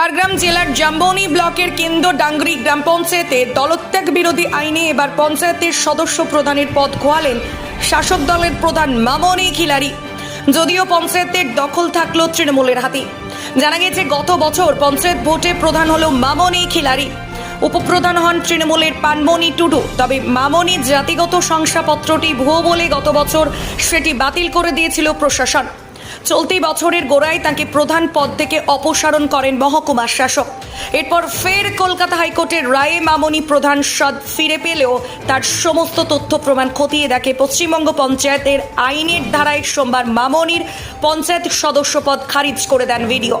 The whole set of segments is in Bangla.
ঝাড়গ্রাম জেলার জাম্বনি ব্লকের কেন্দ্র ডাঙ্গরি গ্রাম পঞ্চায়েতে দলত্যাগ বিরোধী আইনে এবার পঞ্চায়েতের সদস্য প্রধানের পদ খোয়ালেন শাসক দলের প্রধান মামনি খিলারি যদিও পঞ্চায়েতের দখল থাকল তৃণমূলের হাতে। জানা গেছে, গত বছর পঞ্চায়েত ভোটে প্রধান হল মামনি খিলারি উপপ্রধান হন তৃণমূলের পানমণি টুডু। তবে মামনি জাতিগত শংসাপত্রটি ভুয়ো বলে গত বছর সেটি বাতিল করে দিয়েছিল প্রশাসন। চলতি বছরের গোড়ায় তাকে প্রধান পদ থেকে অপসারণ করেন মহকুমা শাসক। এরপর ফের কলকাতা হাইকোর্টের রায়ে মামনি প্রধান সদ ফিরে পেলেও তার সমস্ত তথ্য প্রমাণ খতিয়ে দেখে পশ্চিমবঙ্গ পঞ্চায়েতের আইনের ধারায় সোমবার মামনির পঞ্চায়েত সদস্য পদ খারিজ করে দেন ভিডিও।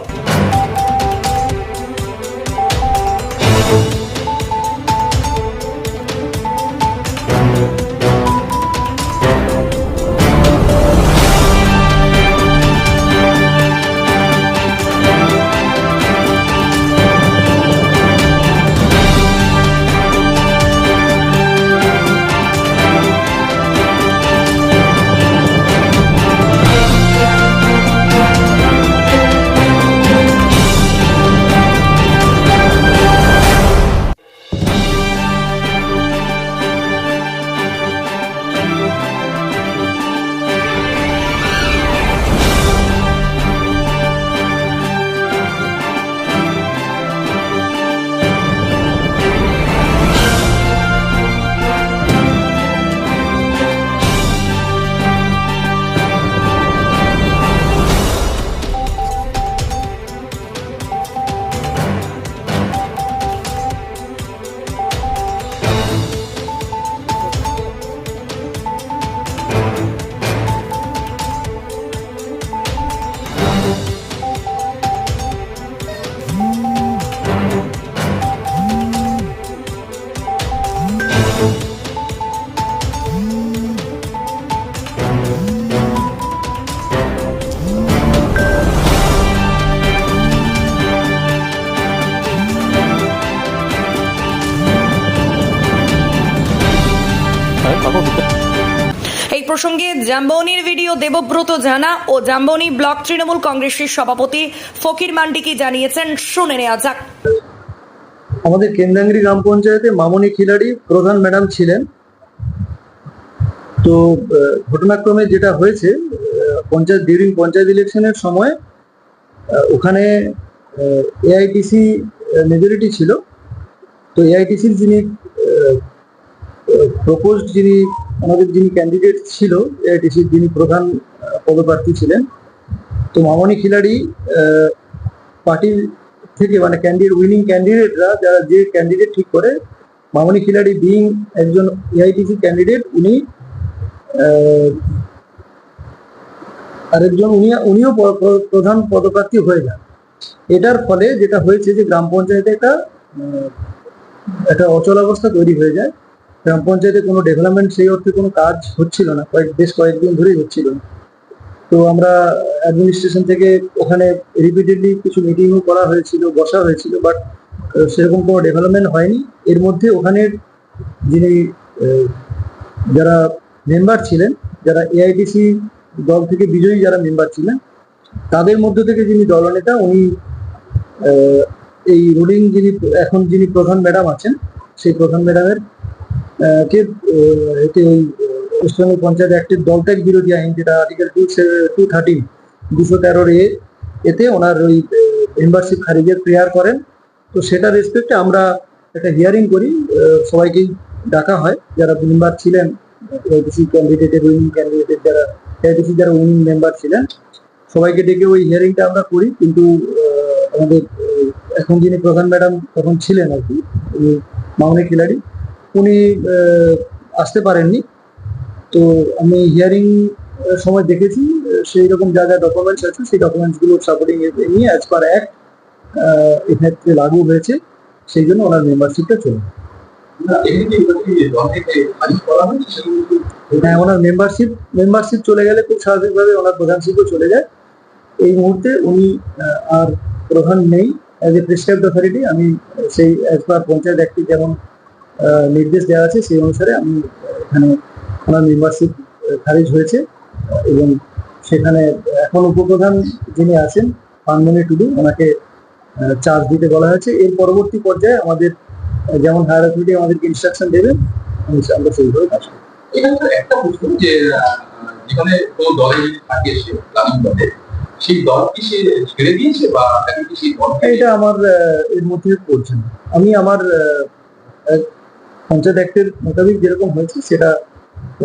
প্রসঙ্গে জাম্বনির ভিডিও দেবব্রত জানা ও জাম্বনি ব্লক তৃণমূল কংগ্রেসের সভাপতি ফকির মান্ডি কি জানিয়েছেন, শুনে নেওয়া যাক। আমাদের কেন্দ্রাঙ্গিরি গ্রাম পঞ্চায়েতে মামনি খিলাড়ি প্রধান ম্যাডাম ছিলেন। তো ঘটনাক্রমে যেটা হয়েছে পঞ্চায়েত, ডিউরিং পঞ্চায়েত ইলেকশনের সময় ওখানে এআইটিসি মেজরিটি ছিল। তো, এআইটিসির যিনি প্রপোজড যিনি আমাদের যিনি ক্যান্ডিডেট ছিল এআইটিসির যিনি প্রধান পদপ্রার্থী ছিলেন, তো মামনি খিলাড়ি পার্টির থেকে মানে ক্যান্ডিডেট উইনিং ক্যান্ডিডেটরা যারা যে ক্যান্ডিডেট ঠিক করে, মামনি খিলাড়ি বিং একজন এআইটিসি ক্যান্ডিডেট উনি আরেকজন উনি, উনিও প্রধান পদপ্রার্থী হয়ে যান। এটার ফলে যেটা হয়েছে যে গ্রাম পঞ্চায়েতে একটা একটা অচলাবস্থা তৈরি হয়ে যায়। গ্রাম পঞ্চায়েতে কোনো ডেভেলপমেন্ট সেই অর্থে কোনো কাজ হচ্ছিল না। কয়েক, বেশ কয়েকদিন ধরেই হচ্ছিল। না তো আমরা অ্যাডমিনিস্ট্রেশন থেকে ওখানে রিপিটেডলি কিছু মিটিংও করা হয়েছিল, বসা হয়েছিল বাট সেরকম কোনো ডেভেলপমেন্ট হয়নি। এর মধ্যে ওখানের যিনি যারা মেম্বার ছিলেন, যারা এআইটিসি দল থেকে বিজয়ী যারা মেম্বার ছিলেন, তাদের মধ্য থেকে যিনি দলনেতা, উনি এই রুলিং যিনি, এখন যিনি প্রধান ম্যাডাম আছেন, সেই প্রধান ম্যাডামের কে এতে পশ্চিমবঙ্গ পঞ্চায়েত অ্যাক্টের দলত্যাগ বিরোধী আইন, যেটা আর্টিকেল টু টু থার্টিন দুশো তেরোর এ, এতে ওনার ওই মেম্বারশিপ খারিজের প্রেয়ার করেন। তো সেটা রেসপেক্টে আমরা একটা হিয়ারিং করি সবাইকেই ডাকা হয়, যারা মেম্বার ছিলেন এডিসি ক্যান্ডিডেটের উইনিং ক্যান্ডিডেটের যারা এডিসি যারা উইনিং মেম্বার ছিলেন, সবাইকে ডেকে ওই হিয়ারিংটা আমরা করি। কিন্তু আমাদের এখন যিনি প্রধান ম্যাডাম তখন ছিলেন আর কি, উনি মামনি খিলাড়ি। উনি আসতে পারেননি। তো আমি হিয়ারিং সময় দেখেছি সেই রকম যা যা ডকুমেন্টস আছে, সেই ডকুমেন্টসগুলো সাপোর্টিং নিয়ে অ্যাজ পার অ্যাক্ট এক্ষেত্রে লাগু হয়েছে, সেই জন্য ওনার মেম্বারশিপটা চলে হ্যাঁ ওনার মেম্বারশিপ মেম্বারশিপ চলে গেলে খুব স্বাভাবিকভাবে ওনার প্রধানশিপও চলে যায়। এই মুহূর্তে উনি আর প্রধান নেই। অ্যাজ এ প্রেসক্রাইবড অথরিটি আমি সেই অ্যাজ পার পঞ্চায়েত একটি যেমন নির্দেশ দেওয়া আছে সেই অনুসারে আমি এখানে ওনার মেম্বারশিপ খারিজ হয়েছে এবং সেখানে এখন উপপ্রধান যিনি আছেন পানমণি টুডু ওনাকে চার্জ দিতে বলা হয়েছে। এর পরবর্তী পর্যায়ে আমাদের যেমন হায়ার অথরিটি আমাদেরকে ইনস্ট্রাকশন দেবেন আমরা সেইভাবে কাজ করব। এখানে একটা প্রশ্ন যে যেখানে কোনো দলে যদি থাকে সে দলে সেই দল কি সে ছেড়ে দিয়েছে বা তাকে কি সেই এটা আমার এর মধ্যে পড়ছে আমি আমার পঞ্চায়েত অ্যাক্টের মোতাবেক যেরকম হয়েছে সেটা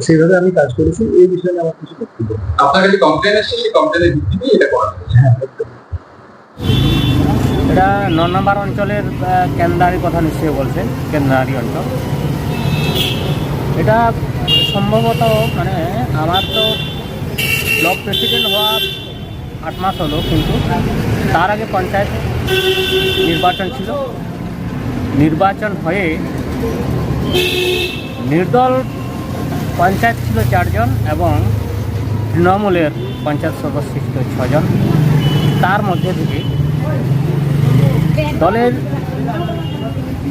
সেইভাবে আমি কাজ করেছি। এই বিষয়ে নিয়ে আমার কিছু বক্তব্য আপনার কাছে কমপ্লেন এসেছে সেই কমপ্লেনের ভিত্তিতে এটা করা হ্যাঁ এটা ন নম্বর অঞ্চলের কেন্দ্রারি কথা নিশ্চয়ই বলছেন কেন্দ্রারি অঞ্চল। এটা সম্ভবত মানে আমার তো ব্লক প্রেসিডেন্ট হওয়া আট মাস হলো কিন্তু তার আগে পঞ্চায়েত নির্বাচন ছিল। নির্বাচন হয়ে নির্দল পঞ্চায়েত ছিল চারজন এবং তৃণমূলের পঞ্চায়েত সদস্য ছিল ছজন। তার মধ্যে থেকে দলের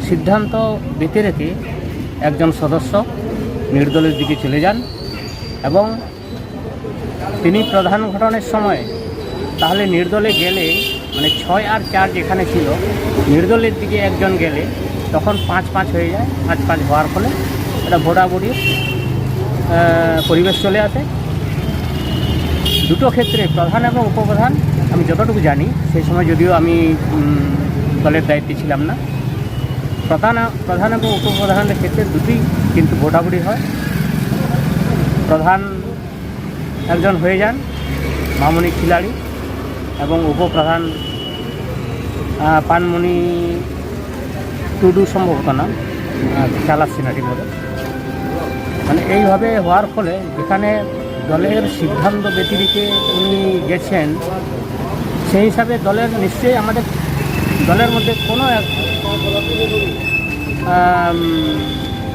সিদ্ধান্ত বেঁধে রেখে একজন সদস্য নির্দলের দিকে চলে যান এবং তিনি প্রধান ঘটনের সময় তাহলে নির্দলে গেলে মানে ছয় আর চার যেখানে ছিল, নির্দলের দিকে একজন গেলে তখন পাঁচ পাঁচ হয়ে যায় পাঁচ পাঁচ হওয়ার ফলে এটা ভোটাভুটি আহ, পরিবেশ চলে আসে। দুটো ক্ষেত্রে প্রধান এবং উপপ্রধান আমি যতটুকু জানি সেই সময় যদিও আমি দলের দায়িত্বে ছিলাম না। প্রধান প্রধান এবং উপপ্রধানের ক্ষেত্রে দুটি কিন্তু ভোটাভুটি হয়। প্রধান একজন হয়ে যান মামনি খিলাড়ি এবং উপপ্রধান পানমণি টুডু সম্ভবত নাম চালা সিনারি বলে। মানে এইভাবে হওয়ার ফলে যেখানে দলের সিদ্ধান্ত ব্যতিরিকে উনি গেছেন, সেই হিসাবে দলের নিশ্চয়ই আমাদের, দলের মধ্যে কোনো এক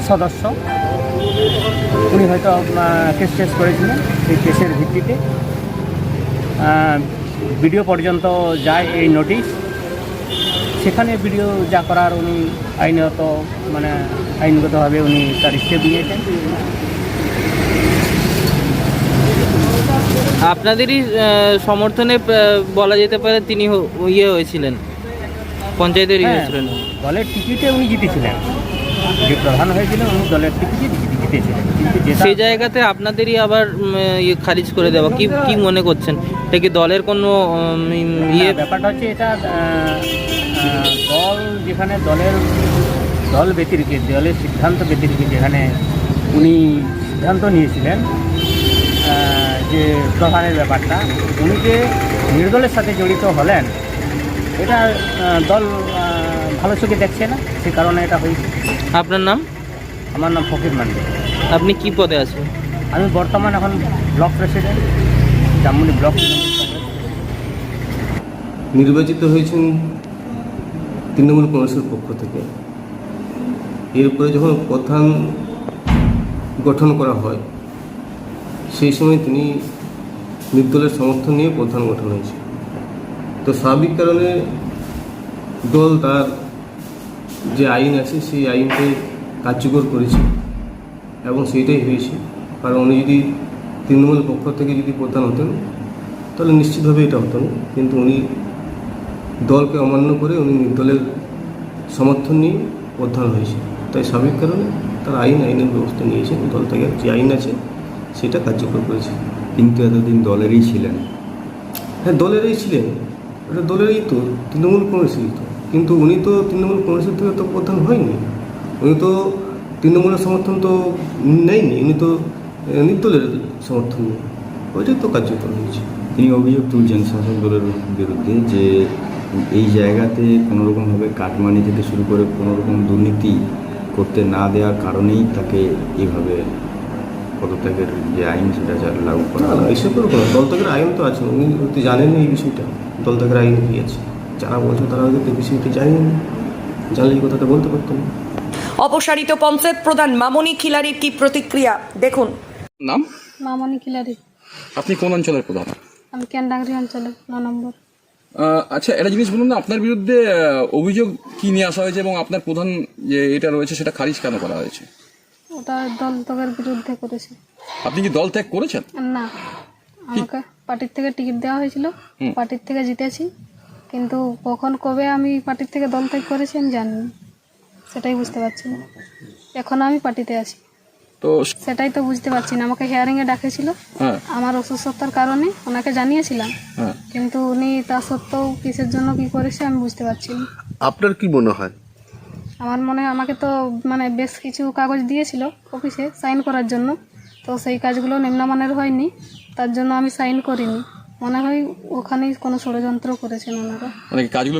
সদস্য উনি হয়তো কেস টেস করেছিলেন সেই কেসের ভিত্তিতে। ভিডিও পর্যন্ত যায় এই নোটিশ সেখানে ভিডিও যা করার উনি আইনত মানে আইনগতভাবে উনি তার স্টেপ নিয়েছেন আপনাদেরই সমর্থনে বলা যেতে পারে তিনি ইয়ে হয়েছিলেন। পঞ্চায়েতের ইয়ে হ্যাঁ, হয়েছিলেন। দলের টিকিটে উনি জিতেছিলেন। যে প্রধান হয়েছিলেন উনি দলের টিকিটে জিতেছিলেন। সেই জায়গাতে আপনাদেরই আবার ইয়ে খারিজ করে দেওয়া। কি কি মনে করছেন? এটা কি দলের কোনো ইয়ে? ব্যাপারটা হচ্ছে এটা দল যেখানে দলের দল ব্যতিরিকে দলের সিদ্ধান্ত ব্যতিরিকে যেখানে উনি সিদ্ধান্ত নিয়েছিলেন যে প্রধানের ব্যাপারটা উনি যে নির্দলের সাথে জড়িত হলেন এটা দল ভালো চোখে দেখছে না সে কারণে এটা হয়েছে। আপনার নাম? আমার নাম ফকির মান্ডি। আপনি কি পদে আছেন? আমি বর্তমান এখন ব্লক প্রেসিডেন্ট জামুনি ব্লক। নির্বাচিত হয়েছেন তৃণমূল কংগ্রেসের পক্ষ থেকে। এরপরে যখন প্রধান গঠন করা হয়, সেই সময় তিনি নির্দলের সমর্থন নিয়ে প্রধান গঠন হয়েছে তো স্বাভাবিক কারণে দল তার যে আইন আছে, সেই আইনকে কার্যকর করেছে এবং সেইটাই হয়েছে। কারণ উনি যদি তৃণমূল পক্ষ থেকে যদি প্রধান হতেন, তাহলে নিশ্চিতভাবে এটা হতো না। কিন্তু উনি দলকে অমান্য করে উনি দলের সমর্থন নিয়ে প্রধান হয়েছে। তাই স্বাভাবিক কারণে তার আইন আইনের ব্যবস্থা নিয়েছে। দল থেকে যে আইন আছে সেটা কার্যকর করেছে। কিন্তু এতদিন দলেরই ছিলেন। হ্যাঁ দলেরই ছিলেন। এটা দলেরই তো তৃণমূল কংগ্রেসেরই তো। কিন্তু উনি তো তৃণমূল কংগ্রেসের থেকে তো প্রধান হয়নি। উনি তো তৃণমূলের সমর্থন তো নেয়নি। উনি তো নির্দলের সমর্থন নেই ওইটাই তো কার্যকর হয়েছে। তিনি অভিযোগ তুলছেন শাসক দলের বিরুদ্ধে যে এই জায়গাতে কোনো রকমভাবে কাটমানি থেকে শুরু করে কোনো রকম দুর্নীতি করতে না দেওয়ার কারণেই তাকে এইভাবে পদত্যাগের যে আইন সেটা যা- লাগু করা না হলো। কোনো দল ত্যাগের আইন তো আছে উনি হয়তো জানেন এই বিষয়টা। দলত্যাগের আইন কি আছে যারা বলছে তারা হয়তো এই বিষয়টা জানেন। না। জানলে এই কথাটা বলতে পারতেন না। অপসারিত পঞ্চায়েত প্রধান মামনি খিলারির কি প্রতিক্রিয়া? দেখুন। নাম? মামনি খিলারি আপনি কোন অঞ্চলের প্রধান? আমি ক্যান্ডাংরি অঞ্চলে ন নম্বর। আচ্ছা একটা জিনিস বলুন না আপনার বিরুদ্ধে অভিযোগ কি নিয়ে আসা হয়েছে এবং আপনার প্রধান যে এটা রয়েছে সেটা খারিজ কেন করা হয়েছে? ওটা দল তকের বিরুদ্ধে করেছে। আপনি কি দল ত্যাগ করেছেন? না আমাকে পার্টির থেকে টিকিট দেওয়া হয়েছিল। পার্টির থেকে জিতেছি। কিন্তু কখন কবে আমি পার্টির থেকে দল ত্যাগ করেছি আমি জানি না। সেটাই বুঝতে পারছি না। এখন আমি পার্টিতে আছি। তো সেটাই তো বুঝতে পারছি না। আমাকে হেয়ারিংয়ে ডাকেছিল। হ্যাঁ। আমার অসুস্থতার কারণে ওনাকে জানিয়েছিলাম। হ্যাঁ। কিন্তু উনি তা সত্ত্বেও কিসের জন্য কি করেছে আমি বুঝতে পারছি না। আপনার কি মনে হয়? আমার মনে হয় আমাকে তো মানে বেশ কিছু কাগজ দিয়েছিল অফিসে সাইন করার জন্য। তো সেই কাজগুলো নিম্নমানের হয়নি। তার জন্য আমি সাইন করিনি। মনে হয় ওখানেই কোনো ষড়যন্ত্র করেছেন ওনারা। মানে কাজগুলো